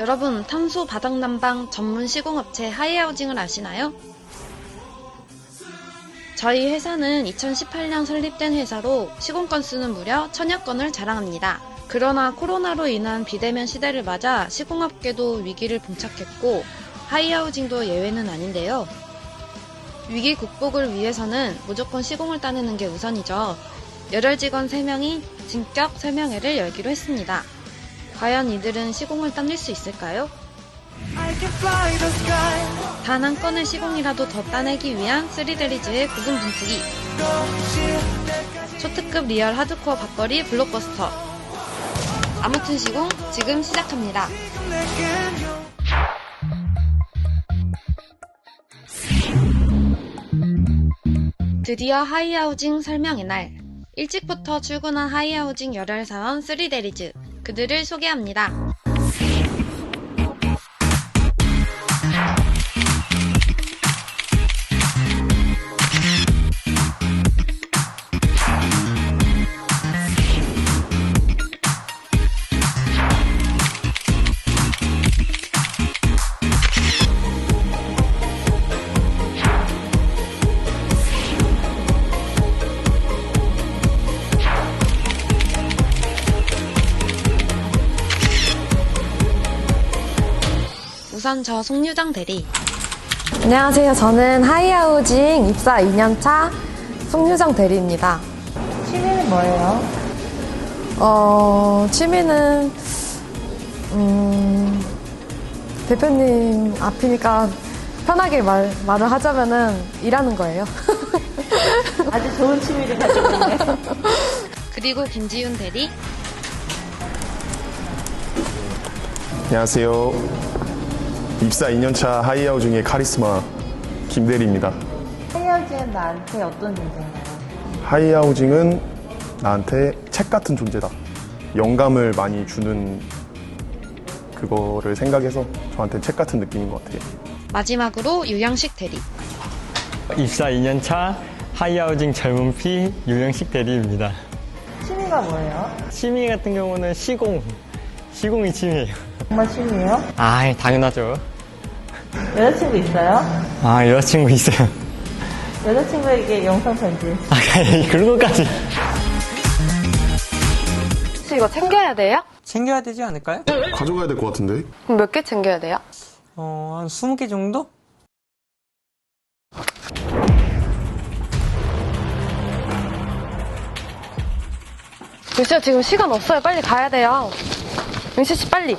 여러분, 탄소 바닥 난방 전문 시공업체 하이하우징을 아시나요? 저희 회사는 2018년 설립된 회사로 시공 건수는 무려 천여 건을 자랑합니다. 그러나 코로나로 인한 비대면 시대를 맞아 시공업계도 위기를 봉착했고 하이하우징도 예외는 아닌데요. 위기 극복을 위해서는 무조건 시공을 따내는 게 우선이죠. 열혈 직원 3명이 진격 설명회를 열기로 했습니다. 과연 이들은 시공을 따낼 수 있을까요? 단 한 건의 시공이라도 더 따내기 위한 3데리즈의 구분 분투기. 초특급 리얼 하드코어 밥벌이 블록버스터. 아무튼 시공 지금 시작합니다. 드디어 하이하우징 설명의 날. 일찍부터 출근한 하이하우징 열혈 사원 3데리즈. 그들을 소개합니다. 우선 저 송유정 대리. 안녕하세요. 저는 하이하우징 입사 2년차 송유정 대리입니다. 취미는 뭐예요? 어, 취미는, 음, 대표님 앞이니까 편하게 말, 말을 하자면은 일하는 거예요. 아주 좋은 취미를 가지고 있네요. 그리고 김지윤 대리. 안녕하세요. 입사 2년차 하이하우징의 카리스마 김대리입니다. 헤어지는 나한테 어떤 존재인가요? 하이하우징은 나한테 책 같은 존재다. 영감을 많이 주는 그거를 생각해서 저한테 책 같은 느낌인 것 같아요. 마지막으로 유영식 대리. 입사 2년차 하이하우징 젊은 피 유영식 대리입니다. 취미가 뭐예요? 취미 같은 경우는 시공. 시공이 취미예요. 정말 취미예요? 아, 당연하죠. 여자친구 있어요? 아, 여자친구 있어요. 여자친구에게 영상 편지. 아, 그런 것까지. 혹시 이거 챙겨야 돼요? 챙겨야 되지 않을까요? 가져가야 될 것 같은데? 그럼 몇 개 챙겨야 돼요? 어, 한 20개 정도? 영씨 지금 시간 없어요. 빨리 가야 돼요. 영씨 씨 빨리.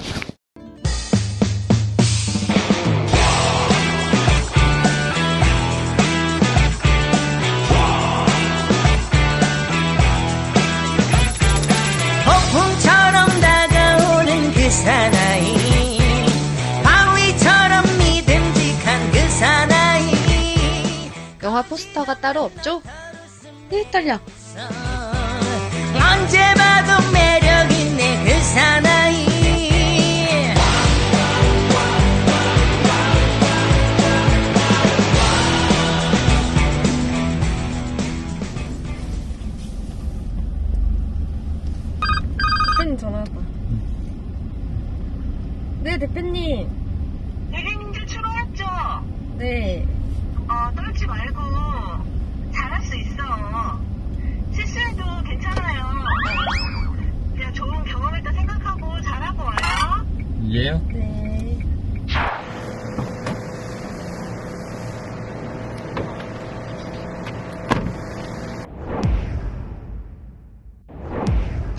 포스터가 따로 없죠? 일 떨려. 언제 봐도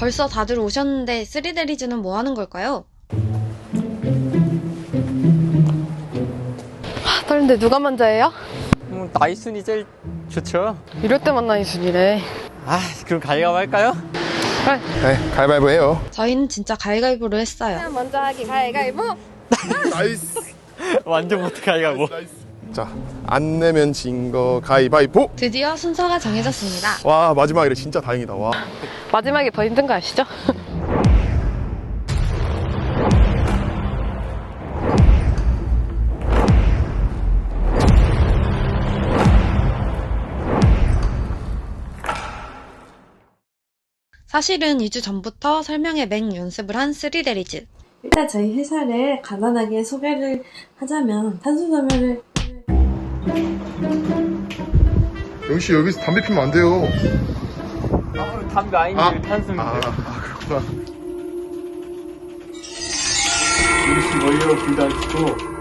벌써 다들 오셨는데 3데리즈는 뭐 하는 걸까요? 아, 떨린데 누가 먼저 해요? 뭐, 나이 순이 제일 좋죠? 이럴 때 만나는 순이래. 아, 그럼 가위가위 할까요? 네, 가위바위보 해요. 저희는 진짜 가위가위보로 했어요. 먼저 하기 가위가위보. 나이스. 완전 못해, 가위가위. 자, 안 내면 진 거 가위바위보. 드디어 순서가 정해졌습니다. 와, 마지막이래. 진짜 다행이다. 와. 마지막에 더 힘든 거 아시죠? 사실은 2주 전부터 설명회 맹 연습을 한 3데리즈. 일단 저희 회사를 간단하게 소개를 하자면 탄소섬유를 영씨 여기서 담배 피면 안 돼요. 담배 아닌데 아, 탄수인데. 아, 아 그렇구나. 역시 멀리로 안 켜고.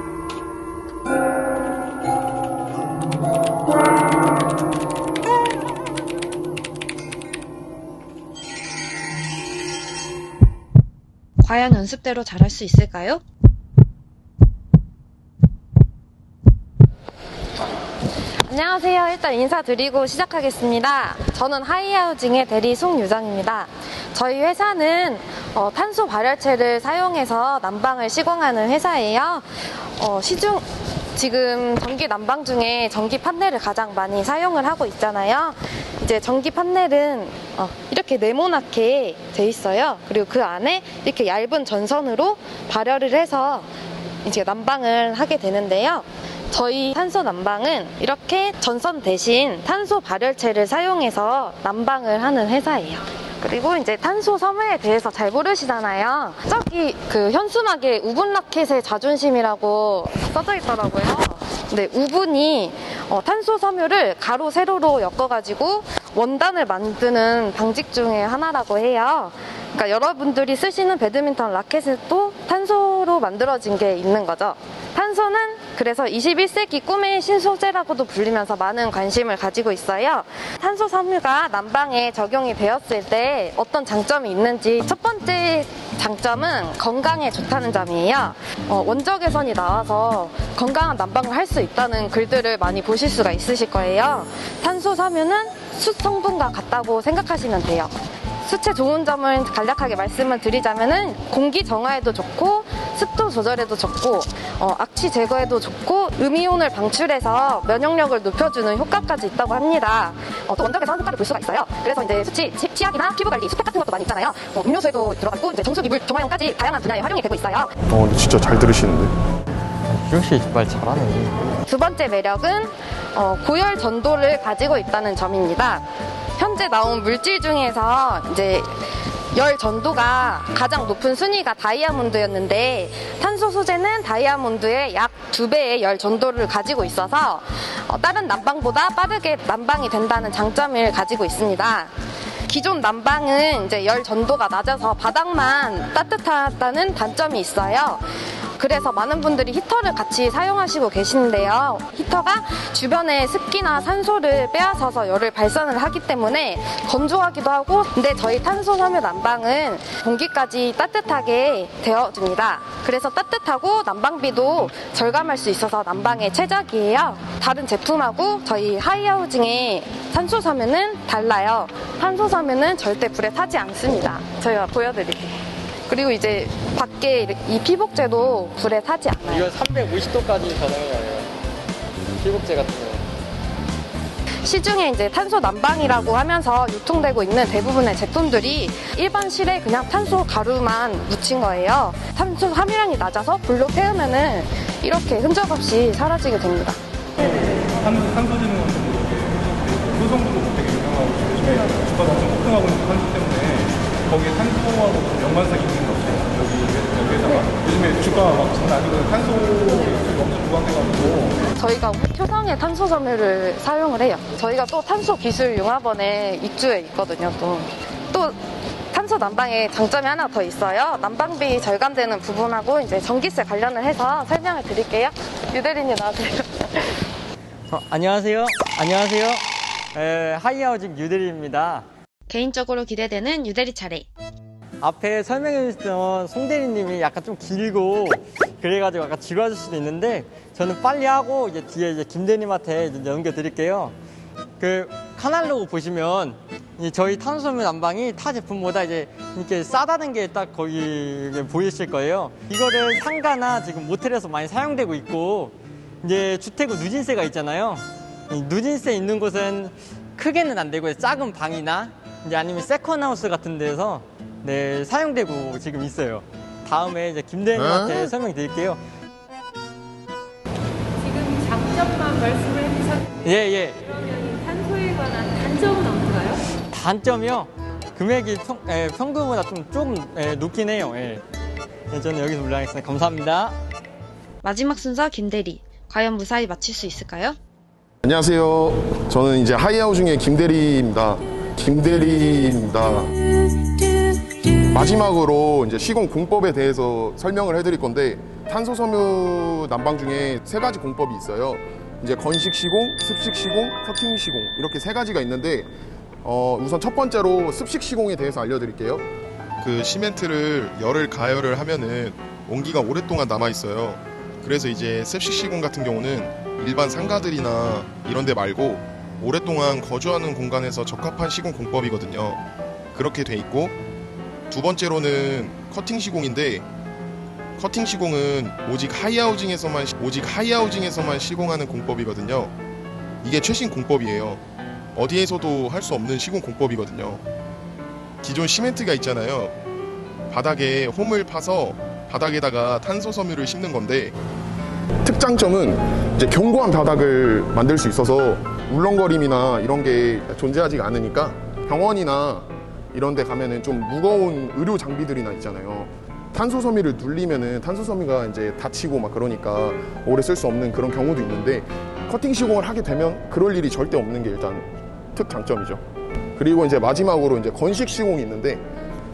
과연 연습대로 잘할 수 있을까요? 안녕하세요. 일단 인사드리고 시작하겠습니다. 저는 하이하우징의 대리 송유정입니다. 저희 회사는 어, 탄소 발열체를 사용해서 난방을 시공하는 회사예요. 어, 시중 지금 전기 난방 중에 전기 판넬을 가장 많이 사용을 하고 있잖아요. 이제 전기 판넬은 어, 이렇게 네모나게 돼 있어요. 그리고 그 안에 이렇게 얇은 전선으로 발열을 해서 이제 난방을 하게 되는데요. 저희 탄소 난방은 이렇게 전선 대신 탄소 발열체를 사용해서 난방을 하는 회사예요. 그리고 이제 탄소 섬유에 대해서 잘 모르시잖아요. 저기 그 현수막에 우분 라켓의 자존심이라고 써져 있더라고요. 네, 우분이 어, 탄소 섬유를 가로 세로로 엮어가지고 원단을 만드는 방직 중에 하나라고 해요. 그러니까 여러분들이 쓰시는 배드민턴 라켓도 탄소로 만들어진 게 있는 거죠. 탄소는 그래서 21세기 꿈의 신소재라고도 불리면서 많은 관심을 가지고 있어요. 탄소 섬유가 난방에 적용이 되었을 때 어떤 장점이 있는지 첫 번째 장점은 건강에 좋다는 점이에요. 어, 원적 개선이 나와서 건강한 난방을 할 수 있다는 글들을 많이 보실 수가 있으실 거예요. 탄소 섬유는 수 성분과 같다고 생각하시면 돼요. 수체 좋은 점을 간략하게 말씀을 드리자면은 공기 정화에도 좋고 습도 조절에도 좋고 어, 악취 제거에도 좋고 음이온을 방출해서 면역력을 높여주는 효과까지 있다고 합니다. 어, 또 원적외선 효과를 볼 수가 있어요. 그래서 이제 수치, 치, 치약이나 피부 관리, 수팩 같은 것도 많이 있잖아요. 어, 음료수에도 들어가고 이제 정수기 물 정화용까지 다양한 분야에 활용이 되고 있어요. 어, 근데 진짜 잘 들으시는데? 유영 씨말 잘하네. 두 번째 매력은 어, 고열 전도를 가지고 있다는 점입니다. 현재 나온 물질 중에서 이제 열 전도가 가장 높은 순위가 다이아몬드였는데 탄소 소재는 다이아몬드의 약 두 배의 열 전도를 가지고 있어서 어, 다른 난방보다 빠르게 난방이 된다는 장점을 가지고 있습니다. 기존 난방은 이제 열 전도가 낮아서 바닥만 따뜻하다는 단점이 있어요. 그래서 많은 분들이 히터를 같이 사용하시고 계시는데요. 히터가 주변의 습기나 산소를 빼앗아서 열을 발산을 하기 때문에 건조하기도 하고, 근데 저희 탄소 섬유 난방은 공기까지 따뜻하게 되어줍니다. 그래서 따뜻하고 난방비도 절감할 수 있어서 난방에 최적이에요. 다른 제품하고 저희 하이하우징의 탄소 섬유는 달라요. 탄소 섬유는 절대 불에 타지 않습니다. 저희가 보여드릴게요. 그리고 이제 밖에 이 피복제도 불에 타지 않아요. 이건 350도까지 전화해요. 피복제 같은 거. 시중에 이제 탄소 난방이라고 하면서 유통되고 있는 대부분의 제품들이 일반 실에 그냥 탄소 가루만 묻힌 거예요. 탄소 함유량이 낮아서 불로 태우면은 이렇게 흔적 없이 사라지게 됩니다. 탄소지는 소성분도 되게 유명하고 요즘에 주가가 엄청 폭등하고 있는 탄소 때문에 거기에 탄소하고 좀 연관성이 있는 것 같아요. 여기 여기에다가 요즘에 주가가 막 장난 아니고 탄소 엄청 부각돼가지고 저희가 효성의 탄소 섬유를 사용을 해요. 저희가 또 탄소 기술 융합원에 입주해 있거든요. 또. 또 탄소 난방의 장점이 하나 더 있어요. 난방비 절감되는 부분하고 이제 전기세 관련을 해서 설명을 드릴게요. 유대리님 나와주세요. 어, 안녕하세요. 안녕하세요. 에, 하이하우징 유대리입니다. 개인적으로 기대되는 유대리 차례. 앞에 설명해 주셨던 송 대리님이 약간 좀 길고 그래가지고 약간 지루하실 수도 있는데 저는 빨리 하고 이제 뒤에 이제 김 대리님한테 이제 넘겨드릴게요. 그 카날로그 보시면 이 저희 탄소섬유 난방이 타 제품보다 이제 이렇게 싸다는 게 딱 거기 보이실 거예요. 이거를 상가나 지금 모텔에서 많이 사용되고 있고 이제 주택은 누진세가 있잖아요. 이 누진세 있는 곳은 크게는 안 되고 작은 방이나 이제 아니면 세컨하우스 같은 데서 네 사용되고 지금 있어요. 다음에 이제 김대리님한테 설명드릴게요. 지금 장점만 말씀을 해주셨는데 예 예. 그러면 탄소에 관한 단점은 없나요? 단점이요. 금액이 평, 예, 평균보다 좀 조금 예, 높긴 해요. 예. 네, 저는 여기서 물러나겠습니다. 감사합니다. 마지막 순서 김대리. 과연 무사히 마칠 수 있을까요? 안녕하세요. 저는 이제 하이하우징의 김대리입니다. 김대리입니다. 마지막으로 이제 시공 공법에 대해서 설명을 해드릴 건데 탄소 섬유 난방 중에 세 가지 공법이 있어요. 이제 건식 시공, 습식 시공, 커팅 시공 이렇게 세 가지가 있는데 어, 우선 첫 번째로 습식 시공에 대해서 알려드릴게요. 그 시멘트를 열을 가열을 하면은 온기가 오랫동안 남아 있어요. 그래서 이제 습식 시공 같은 경우는 일반 상가들이나 이런 데 말고 오랫동안 거주하는 공간에서 적합한 시공 공법이거든요. 그렇게 돼 있고 두 번째로는 커팅 시공인데 커팅 시공은 오직 하이하우징에서만 시- 오직 하이하우징에서만 시공하는 공법이거든요. 이게 최신 공법이에요. 어디에서도 할 수 없는 시공 공법이거든요. 기존 시멘트가 있잖아요. 바닥에 홈을 파서 바닥에다가 탄소 섬유를 심는 건데 특장점은 이제 견고한 바닥을 만들 수 있어서 울렁거림이나 이런 게 존재하지가 않으니까 병원이나 이런 데 가면은 좀 무거운 의료 장비들이나 있잖아요. 탄소 섬유를 눌리면은 탄소 섬유가 이제 다치고 막 그러니까 오래 쓸 수 없는 그런 경우도 있는데 커팅 시공을 하게 되면 그럴 일이 절대 없는 게 일단 특 장점이죠. 그리고 이제 마지막으로 이제 건식 시공이 있는데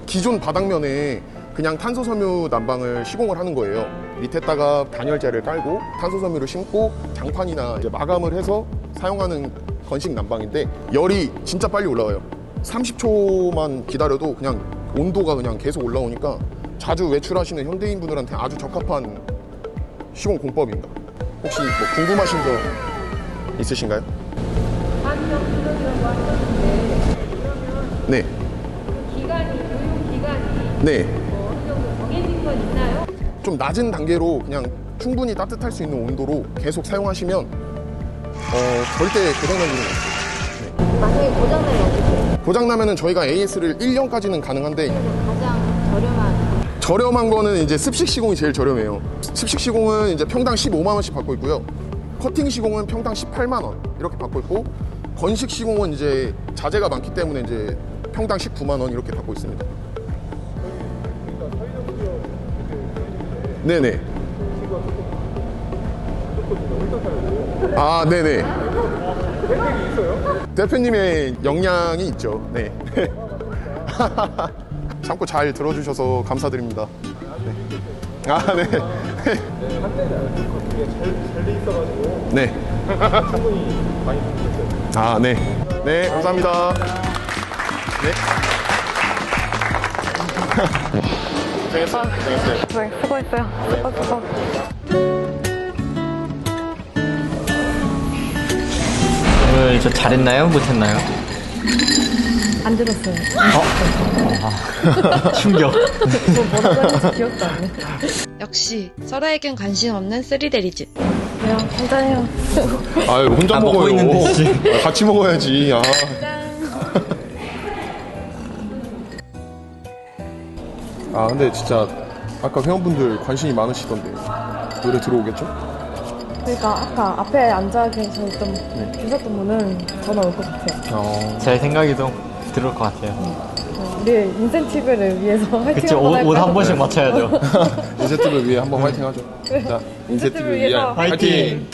기존 바닥면에 그냥 탄소 섬유 난방을 시공을 하는 거예요. 밑에다가 단열재를 깔고 탄소 섬유를 심고 장판이나 이제 마감을 해서 사용하는 건식 난방인데 열이 진짜 빨리 올라와요. 30초만 기다려도 그냥 온도가 그냥 계속 올라오니까 자주 외출하시는 현대인 분들한테 아주 적합한 시공 공법입니다. 혹시 뭐 궁금하신 점 있으신가요? 네. 기간이, 교육 기간이 네. 뭐 어느 정도 정해진 건 있나요? 좀 낮은 단계로 그냥 충분히 따뜻할 수 있는 온도로 계속 사용하시면 어, 절대 고장날 일은 없어요. 만약에 고장나면 어떻게? 고장나면은 저희가 AS를 1년까지는 가능한데 가장 저렴한 저렴한 거는 이제 습식 시공이 제일 저렴해요. 습식 시공은 이제 평당 15만 원씩 받고 있고요. 커팅 시공은 평당 18만 원 이렇게 받고 있고 건식 시공은 이제 자재가 많기 때문에 이제 평당 19만 원 이렇게 받고 있습니다. 네네. 아, 네네. 대표님의 역량이 있죠. 네. 참고 잘 들어주셔서 감사드립니다. 네. 아, 네. 네. 아, 네. 네, 감사합니다. 네. 고생했어? 고생했어요. 네, 수고했어요. 수고, 수고. 오늘 저 잘했나요? 못했나요? 안 들었어요. 아, 충격. 뭐 뭐라고 했는지 기억도 안 나. 역시 서로에겐 관심 없는 쓰리데리즈. 왜요? 괜찮아요. 아유, 혼자 아, 먹고 먹어요. 있는데, 씨. 아, 같이 먹어야지. 아. 아, 근데 진짜 아까 회원분들 관심이 많으시던데 노래 들어오겠죠? 그러니까 아까 앞에 앉아 계셨던 계셨던 분은 전화 올 것 같아요. 어. 제 생각에도 들을 것 같아요. 우리 인센티브를 위해서 화이팅 그치, 한번 옷, 옷 할까요? 한 번씩 맞춰야죠. 인센티브 위해 한번 화이팅 하죠. 자, 인센티브 인센티브 위해 위해서 화이팅!